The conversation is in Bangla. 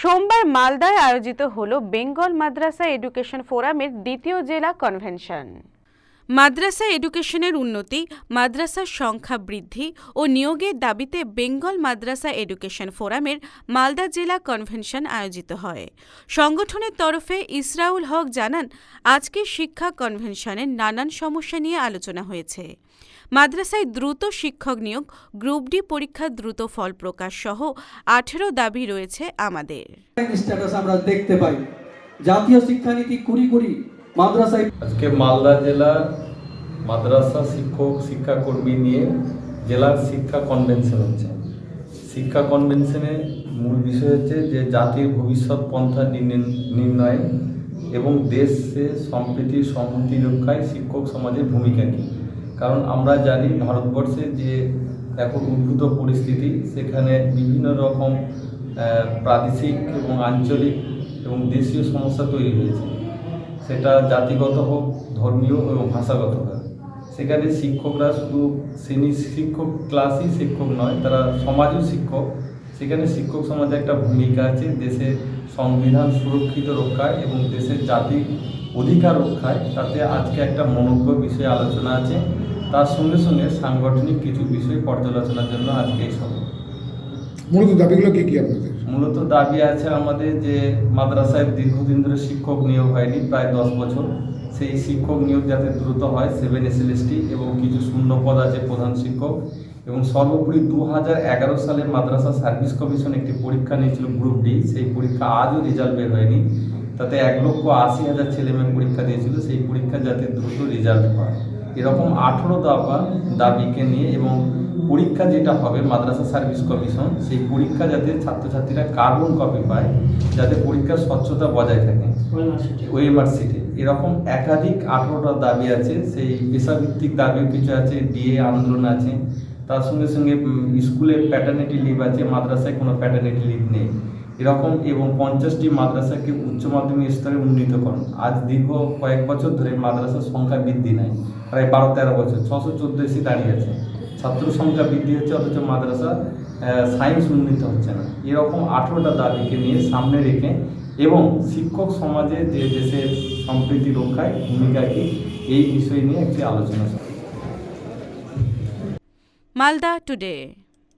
সোমবার মালদায় আয়োজিত হল বেঙ্গল মাদ্রাসা এডুকেশন ফোরামের দ্বিতীয় জেলা কনভেনশন। মাদ্রাসা এডুকেশনের উন্নতি, মাদ্রাসার সংখ্যা বৃদ্ধি ও নিয়োগের দাবিতে বেঙ্গল মাদ্রাসা এডুকেশন ফোরামের মালদা জেলা কনভেনশন আয়োজিত হয়। সংগঠনের তরফে ইসরাউল হক জানান আজকের শিক্ষা কনভেনশনের নানান সমস্যা নিয়ে আলোচনা হয়েছে। মাদ্রাসায় দ্রুত শিক্ষক নিয়োগ গ্রুপ ডি পরীক্ষার দ্রুত ফল প্রকাশ সহ আঠেরো দাবি রয়েছে আমাদের। স্ট্যাটাস আমরা দেখতে পাই। জাতীয় শিক্ষানীতি কুড়ি কুড়ি মাদ্রাসায় আজকে মালদা জেলার মাদ্রাসা শিক্ষক শিক্ষাকর্মী নিয়ে জেলার শিক্ষা কনভেনশন হচ্ছে। শিক্ষা কনভেনশনে মূল বিষয় হচ্ছে যে জাতির ভবিষ্যৎ পন্থা নির্ণয়- নির্ণয়ে এবং দেশে সম্প্রীতি সংহতি রক্ষায় শিক্ষক সমাজের ভূমিকা কী? কারণ আমরা জানি ভারতবর্ষে যে এখন উদ্ভূত পরিস্থিতি, সেখানে বিভিন্ন রকম প্রাদেশিক এবং আঞ্চলিক এবং দেশীয় সমস্যা তৈরি হয়েছে। সেটা জাতিগত হোক, ধর্মীয় এবং ভাষাগত হোক। সেখানে শিক্ষকরা শুধু শ্রেণি শিক্ষক ক্লাসই শিক্ষক নয়, তারা সমাজও শিক্ষক। সেখানে শিক্ষক সমাজে একটা ভূমিকা আছে দেশের সংবিধান সুরক্ষিত রক্ষায় এবং দেশের জাতি অধিকার রক্ষায়। তাতে আজকে একটা মনোজ্ঞ বিষয়ে আলোচনা আছে। তার সঙ্গে সঙ্গে সাংগঠনিক কিছু বিষয় পর্যালোচনার জন্য আজকে এই সভা। মূলত দাবিগুলো কি কি আপনাদের? মূলত দাবি আছে আমাদের যে মাদ্রাসায় দীর্ঘদিন ধরে শিক্ষক নিয়োগ হয়নি প্রায় দশ বছর। সেই শিক্ষক নিয়োগ যাতে দ্রুত হয় সেভেন এসএলএসটি এবং কিছু শূন্য পদ আছে প্রধান শিক্ষক। এবং সর্বোপরি দু হাজার এগারো সালে মাদ্রাসা সার্ভিস কমিশন একটি পরীক্ষা নিয়েছিল গ্রুপ ডি। সেই পরীক্ষা আজও রেজাল্ট বের হয়নি। তাতে এক লক্ষ আশি হাজার ছেলে মেয়ে পরীক্ষা দিয়েছিল। সেই পরীক্ষা যাতে দ্রুত রেজাল্ট হয়। এরকম আঠেরো দাবা দাবিকে নিয়ে এবং পরীক্ষা যেটা হবে মাদ্রাসা সার্ভিস কমিশন সেই পরীক্ষা যাতে ছাত্রছাত্রীরা কার্বন কপি পায় যাতে পরীক্ষার স্বচ্ছতা বজায় থাকে। ওয়েমার সিটে। এরকম একাধিক আঠেরোটা দাবি আছে সেই পেশাভিত্তিক দাবিও কিছু আছে ডিএ আন্দোলন আছে। তার সঙ্গে সঙ্গে স্কুলে প্যাটার্নিটি লিভ আছে মাদ্রাসায় কোনো প্যাটার্নিটি লিভ নেই। এরকম এবং পঞ্চাশটি মাদ্রাসাকে উচ্চ মাধ্যমিক স্তরে উন্নীতকরণ আজ দীর্ঘ কয়েক বছর ধরে মাদ্রাসার সংখ্যা বৃদ্ধি নাই। প্রায় বারো, তেরো বছর। ছশো চোদ্দ এসে দাঁড়িয়ে আছে। ছাত্র সংখ্যা বৃদ্ধি হচ্ছে অথচ মাদ্রাসা সায়েন্স উন্নীত হচ্ছে না। এরকম আঠেরোটা দাবিকে নিয়ে সামনে রেখে এবং শিক্ষক সমাজে যে দেশের সম্প্রীতি রক্ষায় ভূমিকা কি, এই বিষয় নিয়ে একটি আলোচনা। মালদা টুডে